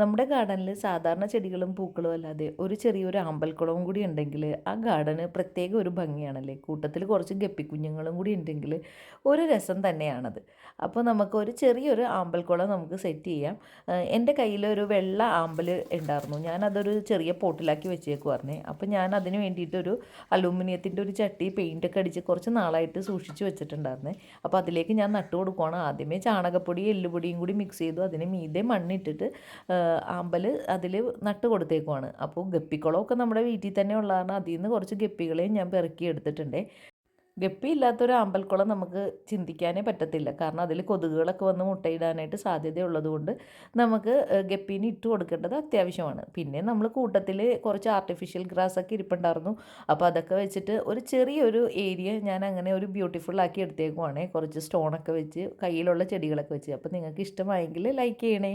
നമ്മുടെ ഗാർഡനിൽ സാധാരണ ചെടികളും പൂക്കളും അല്ലാതെ ഒരു ചെറിയൊരു അമ്പൽക്കുളവും കൂടി ഉണ്ടെങ്കിൽ ആ ഗാർഡന് പ്രത്യേക ഒരു ഭംഗിയാണല്ലേ? കൂട്ടത്തിൽ കുറച്ച് ഗപ്പിക്കുഞ്ഞുങ്ങളും കൂടി ഉണ്ടെങ്കിൽ ഒരു രസം തന്നെയാണത്. അപ്പോൾ നമുക്ക് ഒരു ചെറിയൊരു ആമ്പൽക്കുളം നമുക്ക് സെറ്റ് ചെയ്യാം. എന്റെ കയ്യിൽ ഒരു വെള്ള ആമ്പൽ ഉണ്ടായിരുന്നു. ഞാനതൊരു ചെറിയ പോട്ടിലാക്കി വെച്ചേക്കുമായിരുന്നു അപ്പോൾ ഞാൻ അതിന് വേണ്ടിയിട്ടൊരു അലൂമിനിയത്തിന്റെ ഒരു ചട്ടി പെയിന്റൊക്കെ അടിച്ച് കുറച്ച് നാളായിട്ട് സൂക്ഷിച്ച് വെച്ചിട്ടുണ്ടായിരുന്നേ. അപ്പോൾ അതിലേക്ക് ഞാൻ നട്ടു കൊടുക്കുവാണ്. ആദ്യമേ ചാണകപ്പൊടി എല്ലുപൊടിയും കൂടി മിക്സ് ചെയ്തു. അതിന് മീതെ മണ്ണിട്ടിട്ട് ആമ്പൽ അതിൽ നട്ട് കൊടുത്തേക്കുവാണ്. അപ്പോൾ ഗപ്പിക്കുളമൊക്കെ നമ്മുടെ വീട്ടിൽ തന്നെ ഉള്ള കാരണം അതിൽ നിന്ന് കുറച്ച് ഗപ്പികളെയും ഞാൻ പെറുക്കി എടുത്തിട്ടുണ്ട്. ഗപ്പി ഇല്ലാത്തൊരു അമ്പൽക്കുളം നമുക്ക് ചിന്തിക്കാനേ പറ്റത്തില്ല. കാരണം അതിൽ കൊതുകുകളൊക്കെ വന്ന് മുട്ടയിടാനായിട്ട് സാധ്യതയുള്ളതുകൊണ്ട് നമുക്ക് ഗപ്പീനെ ഇട്ട് കൊടുക്കേണ്ടത് അത്യാവശ്യമാണ്. പിന്നെ നമ്മൾ കൂട്ടത്തിൽ കുറച്ച് ആർട്ടിഫിഷ്യൽ ഗ്രാസ് ഒക്കെ ഇരിപ്പുണ്ടായിരുന്നു. അപ്പോൾ അതൊക്കെ വെച്ചിട്ട് ഒരു ചെറിയൊരു ഏരിയ ഞാൻ അങ്ങനെ ഒരു ബ്യൂട്ടിഫുൾ ആക്കി എടുത്തേക്കുവാണേ. കുറച്ച് സ്റ്റോണൊക്കെ വെച്ച് കയ്യിലുള്ള ചെടികളൊക്കെ വെച്ച്. അപ്പോൾ നിങ്ങൾക്ക് ഇഷ്ടമായെങ്കിൽ ലൈക്ക് ചെയ്യണേ.